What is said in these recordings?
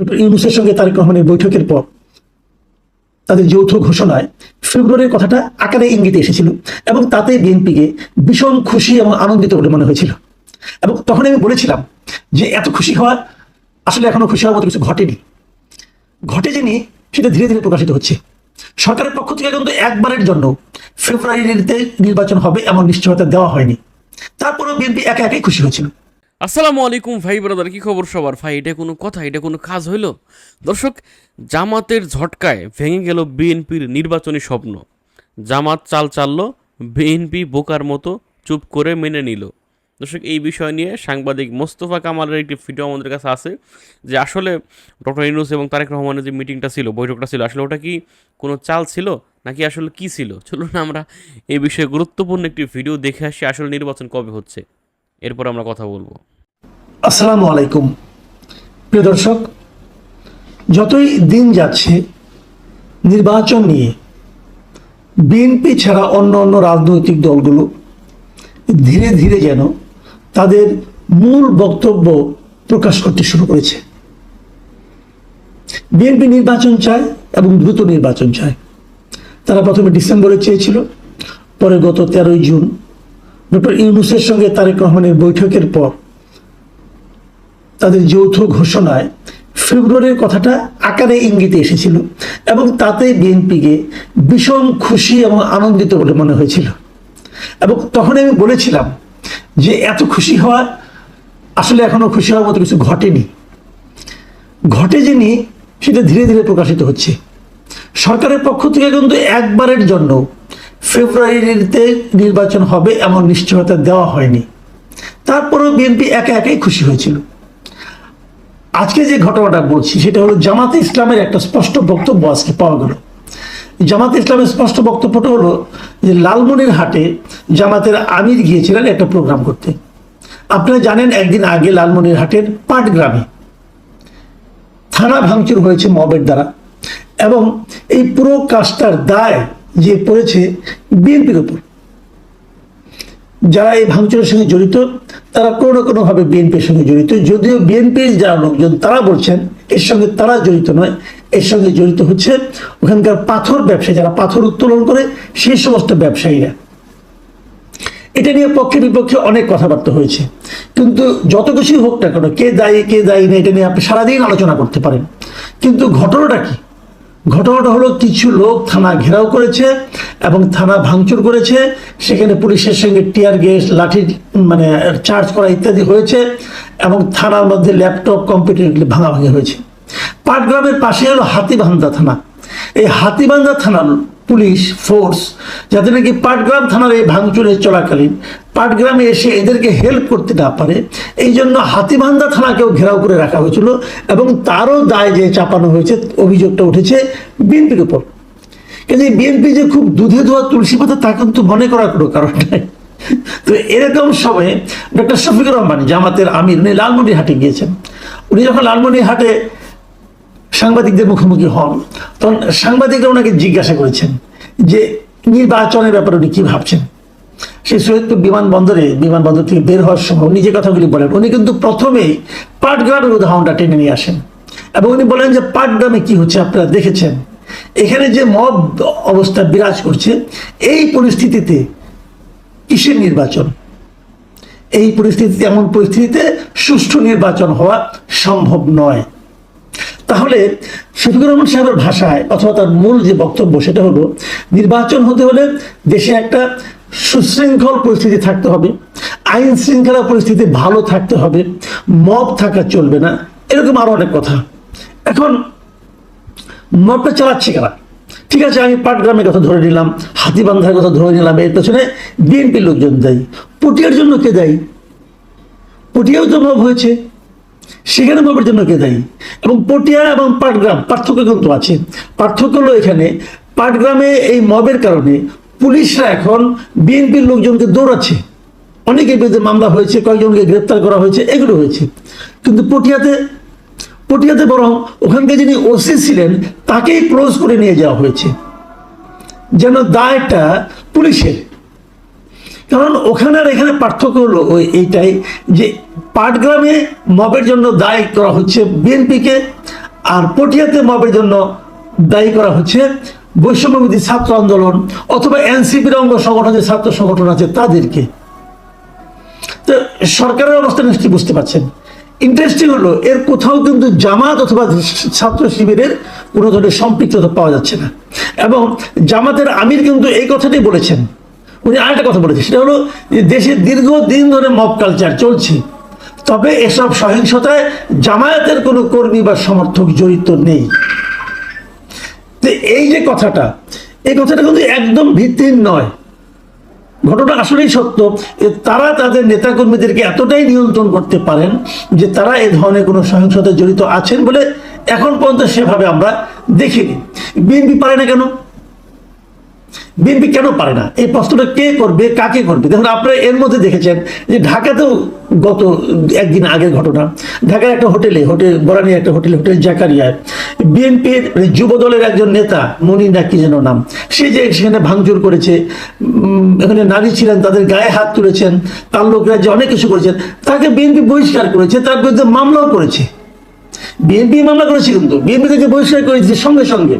ইউনুসের সঙ্গে তারেক রহমানের বৈঠকের পর তাদের যৌথ ঘোষণায় ফেব্রুয়ারির কথাটা আকারে ইঙ্গিতে এসেছিল এবং তাতে বিএনপিকে ভীষণ খুশি এবং আনন্দিত বলে মনে হয়েছিল। এবং তখন আমি বলেছিলাম যে এত খুশি হওয়া আসলে এখনও খুশি হওয়ার মতো কিছু ঘটেনি। ঘটে যিনি সেটা ধীরে ধীরে প্রকাশিত হচ্ছে। সরকারের পক্ষ থেকে কিন্তু একবারের জন্য ফেব্রুয়ারিতে নির্বাচন হবে এমন নিশ্চয়তা দেওয়া হয়নি। তারপরেও বিএনপি একা একাই খুশি হয়েছিল। আসসালামু আলাইকুম ভাই ব্রাদার, কি খবর সবার? ভাই, এটা কোনো কথা, এটা কোনো কাজ হইল? দর্শক, জামাতের ঝটকায় ভেঙে গেল বিএনপির নির্বাচনী স্বপ্ন। জামাত চাল চাললো, বিএনপি বোকার মতো চুপ করে মেনে নিল। দর্শক, এই বিষয় নিয়ে সাংবাদিক মোস্তফা কামালের একটি ভিডিও আমাদের কাছে আছে, যে আসলে ডক্টর ইউনুস এবং তারেক রহমানের যে মিটিংটা ছিল, বৈঠকটা ছিল, আসলে ওটা কি কোনো চাল ছিল, নাকি আসলে কি ছিল? চলুন আমরা এই বিষয়ে গুরুত্বপূর্ণ একটি ভিডিও দেখে আসি, আসলে নির্বাচন কবে হচ্ছে। এরপর আমরা কথা বলব। আসসালামু আলাইকুম। প্রিয় দর্শক, যতই দিন যাচ্ছে, নির্বাচন নিয়ে বিএনপি ছাড়া অন্য অন্য রাজনৈতিক দলগুলো ধীরে ধীরে যেন তাদের মূল বক্তব্য প্রকাশ করতে শুরু করেছে। বিএনপি নির্বাচন চায় এবং দ্রুত নির্বাচন চায়। তারা প্রথমে ডিসেম্বরে চেয়েছিল, পরে গত তেরোই জুন ডক্টর ইউনুসের সঙ্গে তারেক রহমানের বৈঠকের পর তাদের যৌথ ঘোষণায় ফেব্রুয়ারির কথাটা আকারে ইঙ্গিতে এসেছিল এবং তাতে বিএনপিকে ভীষণ খুশি এবং আনন্দিত বলে মনে হয়েছিল। এবং তখন আমি বলেছিলাম যে এত খুশি হওয়া আসলে এখনও খুশি হওয়ার মতো কিছু ঘটেনি। ঘটে যিনি, সেটা ধীরে ধীরে প্রকাশিত হচ্ছে। সরকারের পক্ষ থেকে কিন্তু একবারের জন্য ফেব্রুয়ারিতে নির্বাচন হবে এমন নিশ্চয়তা দেওয়া হয়নি। তারপরেও বিএনপি একা একাই খুশি হয়েছিল। আজকে যে ঘটনাটা বলছি, সেটা হলো জামাতে ইসলামের একটা স্পষ্ট বক্তব্য আজকে পাওয়া গেল। জামাতে ইসলামের স্পষ্ট বক্তব্যটা হলো যে লালমনির হাটে জামাতের আমির গিয়েছিলেন একটা প্রোগ্রাম করতে। আপনারা জানেন, একদিন আগে লালমনির হাটের পাটগ্রামে থানা ভাঙচুর হয়েছে মবের দ্বারা এবং এই পুরো কাজটার দায় যে পড়েছে বিএনপির উপর। যারা এই ভাঙচুরের সঙ্গে জড়িত, তারা কোনো না কোনোভাবে বিএনপির সঙ্গে জড়িত। যদিও বিএনপির যারা লোকজন, তারা বলছেন এর সঙ্গে তারা জড়িত নয়, এর সঙ্গে জড়িত হচ্ছে ওখানকার পাথর ব্যবসায়ী, যারা পাথর উত্তোলন করে সেই সমস্ত ব্যবসায়ীরা। এটা নিয়ে পক্ষে বিপক্ষে অনেক কথাবার্তা হয়েছে। কিন্তু যত কিছুই হোক না কেন, কে দায়ী কে দায়ী না, এটা নিয়ে আপনি সারাদিন আলোচনা করতে পারেন। কিন্তু ঘটনাটা কি? ঘটনাটা হলো কিছু লোক থানা ঘেরাও করেছে এবং থানা ভাঙচুর করেছে। সেখানে পুলিশের সঙ্গে টিয়ার গ্যাস, লাঠি মানে চার্জ করা ইত্যাদি হয়েছে এবং থানার মধ্যে ল্যাপটপ, কম্পিউটার ভাঙাভাঙি হয়েছে। পাটগ্রামের পাশে হলো হাতিবান্ধা থানা। এই হাতিবান্ধা থানার পুলিশ ফোর্স যাতে নাকি পাটগ্রাম থানার এই ভাঙচুরের চলাকালীন। পাটগ্রামে এসে এদেরকে হেল্প করতে না পারে, এই জন্য হাতিবান্ধা থানাকেও ঘেরাও করে রাখা হয়েছিল এবং তারও দায় যে চাপানো হয়েছে, অভিযোগটা উঠেছে বিএনপির উপর। কিন্তু বিএনপি যে খুব দুধে ধোয়া তুলসী পাতা, তা কিন্তু মনে করার কোনো কারণ নাই। তো এরকম সময়ে ডক্টর শফিকুর রহমান জামাতের আমির, উনি লালমনিরহাটে গিয়েছেন। উনি যখন লালমনিরহাটে সাংবাদিকদের মুখোমুখি হন। তখন সাংবাদিকরা ওনাকে জিজ্ঞাসা করেছেন যে, নির্বাচনের ব্যাপারে উনি কি ভাবছেন? সেই সৈয়দপুর বিমানবন্দরে, বিমানবন্দর থেকে বের হওয়ার সময় উনি যে কথাগুলি বলেন, উনি কিন্তু প্রথমেই পাটগ্রামের উদাহরণটা টেনে নিয়ে আসেন। এবং উনি বলেন যে, পাটগ্রামে কি হচ্ছে আপনারা দেখেছেন? এখানে যে মব অবস্থা বিরাজ করছে, এই পরিস্থিতিতে কিসের নির্বাচন? এই পরিস্থিতিতে, এমন পরিস্থিতিতে সুষ্ঠু নির্বাচন হওয়া সম্ভব নয়। তাহলে শফিকুর রহমান সাহেবের ভাষায় অথবা তার মূল যে বক্তব্য সেটা হলো, নির্বাচন হতে হলে দেশে একটা সুশৃঙ্খল পরিস্থিতি থাকতে হবে, আইন শৃঙ্খলা পরিস্থিতি ভালো থাকতে হবে, মব থাকা চলবে না, এরকম আরও অনেক কথা। এখন মবটা চালাচ্ছে কারা? ঠিক আছে, আমি পাটগ্রামের কথা ধরে নিলাম, হাতিবান্ধার কথা ধরে নিলাম, এর পেছনে বিএনপির লোকজন দেয়। পটিয়ার জন্য কে দেয়? পটিয়াও তো মব হয়েছে। সেখানে মবের জন্য কে দায়ী? এবং পটিয়া এবং পাটগ্রাম, পার্থক্য কিন্তু আছে। পার্থক্য হলো এখানে, পাটগ্রামে এই মবের কারণে পুলিশরা এখন বিএনপির লোকজনকে দৌড়াচ্ছে। অনেকের বিরুদ্ধে মামলা হয়েছে, কয়েকজনকে গ্রেপ্তার করা হয়েছে, এগুলো হয়েছে। কিন্তু পটিয়াতে পটিয়াতে বরং ওখানকে যিনি ওসি ছিলেন, তাকেই ক্লোজ করে নিয়ে যাওয়া হয়েছে। যেন দায়টা পুলিশের। কারণ ওখানে আর এখানে পার্থক্য হলো ওই এইটাই যে পাটগ্রামে মবের জন্য দায়ী করা হচ্ছে বিএনপিকে আর পটিয়াতে মবের জন্য দায়ী করা হচ্ছে বৈষম্যবিধি ছাত্র আন্দোলন অথবা এনসিপির অঙ্গ সংগঠন যে ছাত্র সংগঠন আছে তাদেরকে। তো সরকারের অবস্থা নিশ্চয়ই বুঝতে পারছেন। ইন্টারেস্টিং হলো এর কোথাও কিন্তু জামাত অথবা ছাত্র শিবিরের কোনো ধরনের সম্পৃক্ততা পাওয়া যাচ্ছে না। এবং জামাতের আমির কিন্তু এই কথাটাই বলেছেন। উনি আরেকটা কথা বলেছে, সেটা হলো যে দেশে দীর্ঘদিন ধরে মব কালচার চলছে। তবে এসব সহিংসতায় জামায়াতের কোনো কর্মী বা সমর্থক জড়িত নেই। তো এই যে কথাটা, এই কথাটা কিন্তু একদম ভিত্তিহীন নয়। ঘটনা আসলেই সত্য তারা তাদের নেতাকর্মীদেরকে এতটাই নিয়ন্ত্রণ করতে পারেন যে তারা এ ধরনের কোনো সহিংসতায় জড়িত আছেন বলে এখন পর্যন্ত সেভাবে আমরা দেখিনি। বিএনপি পারে না কেন? বিএনপি কেন পারে না? এই প্রশ্নটা কে করবে, কাকে করবে? দেখুন, আপনারা এর মধ্যে দেখেছেন যে ঢাকাতেও গত একদিন আগের ঘটনা। ঢাকার একটা হোটেলে, হোটেল বরানি একটা হোটেল হোটেল জাকারিয়ায়, বিএনপির যুব দলের একজন নেতা, মনি না কি যেন নাম, সে যে সেখানে ভাঙচুর করেছে এখানে নারী ছিলেন, তাদের গায়ে হাত তুলেছেন, তার লোকরা যে অনেক কিছু করেছেন, তাকে বিএনপি বহিষ্কার করেছে, তার বিরুদ্ধে মামলাও করেছে। বিএনপি মামলা করেছে কিন্তু বিএনপি থেকে বহিষ্কার করেছে সঙ্গে সঙ্গে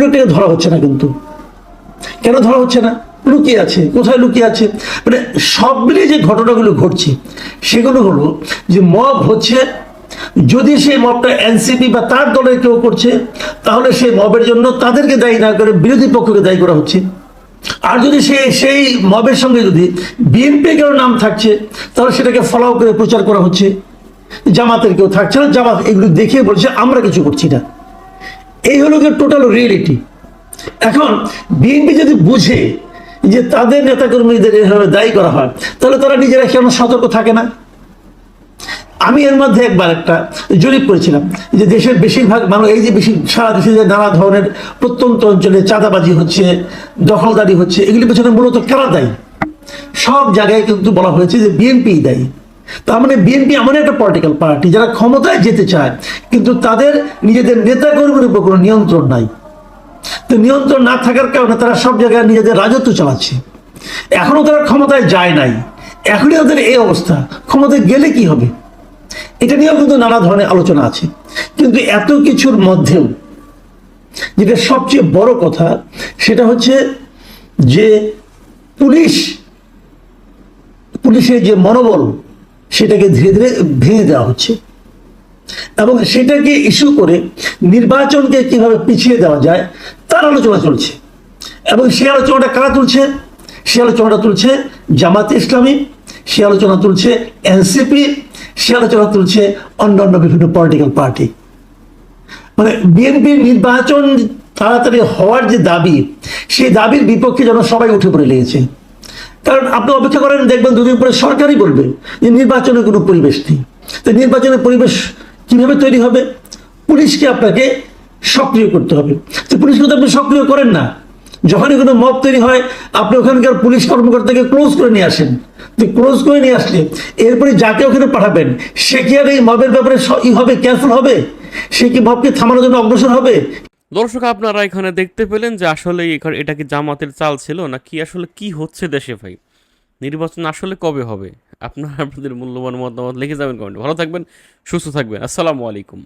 লোকটাকে ধরা হচ্ছে না কিন্তু। কেন ধরা হচ্ছে না? লুকিয়ে আছে। কোথায় লুকিয়ে আছে? মানে সব মিলিয়ে যে ঘটনাগুলো ঘটছে, সেগুলো হলো যে মব হচ্ছে, যদি সেই মবটা এনসিপি বা তার দলের কেউ করছে, তাহলে সেই মবের জন্য তাদেরকে দায়ী না করে বিরোধী পক্ষকে দায়ী করা হচ্ছে। আর যদি সে সেই মবের সঙ্গে যদি বিএনপি কেউ নাম থাকছে, তাহলে সেটাকে ফলাও করে প্রচার করা হচ্ছে। জামাতের কেউ থাকছে না, জামাত এগুলো দেখিয়ে বলছে, আমরা কিছু করছি না। এই হলো টোটাল রিয়েলিটি এখন বিএনপি যদি বুঝে যে তাদের নেতাকর্মীদের এভাবে দায়ী করা হয়, তাহলে তারা নিজেরা কেন সতর্ক থাকে না? আমি এর মধ্যে একবার একটা জরিপ করেছিলাম যে দেশের বেশিরভাগ মানুষ, এই যে বেশি সারা দেশে যে নানা ধরনের প্রত্যন্ত অঞ্চলে চাঁদাবাজি হচ্ছে, দখলদারি হচ্ছে এগুলি পেছনে মূলত কারা দায়ী? সব জায়গায় কিন্তু বলা হয়েছে যে বিএনপি দায়ী। তার মানে বিএনপি এমন একটা পলিটিক্যাল পার্টি যারা ক্ষমতায় যেতে চায়, কিন্তু তাদের নিজেদের নেতাকর্মীর উপর কোনো নিয়ন্ত্রণ নাই। তো নিয়ন্ত্রণ না থাকার কারণে তারা সব জায়গায় নিজেদের রাজত্ব চালাচ্ছে। এখনও তারা ক্ষমতায় যায় নাই। এখনই ওদের এই অবস্থা। ক্ষমতায় গেলে কি হবে? এটা নিয়েও কিন্তু নানা ধরনের আলোচনা আছে। কিন্তু এত কিছুর মধ্যেও যেটা সবচেয়ে বড় কথা, সেটা হচ্ছে যে পুলিশ, পুলিশের যে মনোবল, সেটাকে ধীরে ধীরে ভেঙে দেওয়া হচ্ছে। এবং সেটাকে ইস্যু করে নির্বাচনকে কীভাবে পিছিয়ে দেওয়া যায়, তার আলোচনা চলছে। এবং সে আলোচনাটা কারা তুলছে? সে আলোচনাটা তুলছে জামাত ইসলামী সে আলোচনা তুলছে এনসিপি সে আলোচনা তুলছে অন্যান্য বিভিন্ন পলিটিক্যাল পার্টি মানে বিএনপির নির্বাচন তাড়াতাড়ি হওয়ার যে দাবি, সেই দাবির বিপক্ষে যেন সবাই উঠে পড়ে লেগেছে। কারণ আপনি অপেক্ষা করেন, দেখবেন দুদিন পরে সরকারই বলবে যে নির্বাচনের কোনো পরিবেশ নেই। তো নির্বাচনের পরিবেশ কীভাবে তৈরি হবে? পুলিশকে আপনাকে সক্রিয় করতে হবে। তো পুলিশকে তো আপনি সক্রিয় করেন না। যখনই কোনো মব তৈরি হয়, আপনি ওখানকার পুলিশ কর্মকর্তাকে ক্লোজ করে নিয়ে আসেন। তো ক্লোজ করে নিয়ে আসলে এরপরে যাকে ওখানে পাঠাবেন, সে কি আর এই মবের ব্যাপারে হবে কেয়ারফুল হবে? সে কি মবকে থামানোর জন্য অগ্রসর হবে? দর্শক, আপনারা এখানে দেখতে পেলেন যে আসলে এখানে এটা কি জামাতের চাল ছিল? না কি আসলে কি হচ্ছে দেশে ভাই? নির্বাচন আসলে কবে হবে? আপনারা আপনাদের মূল্যবান মতামত লিখে যাবেন কমেন্ট ভালো থাকবেন সুস্থ থাকবেন। আসসালামু আলাইকুম।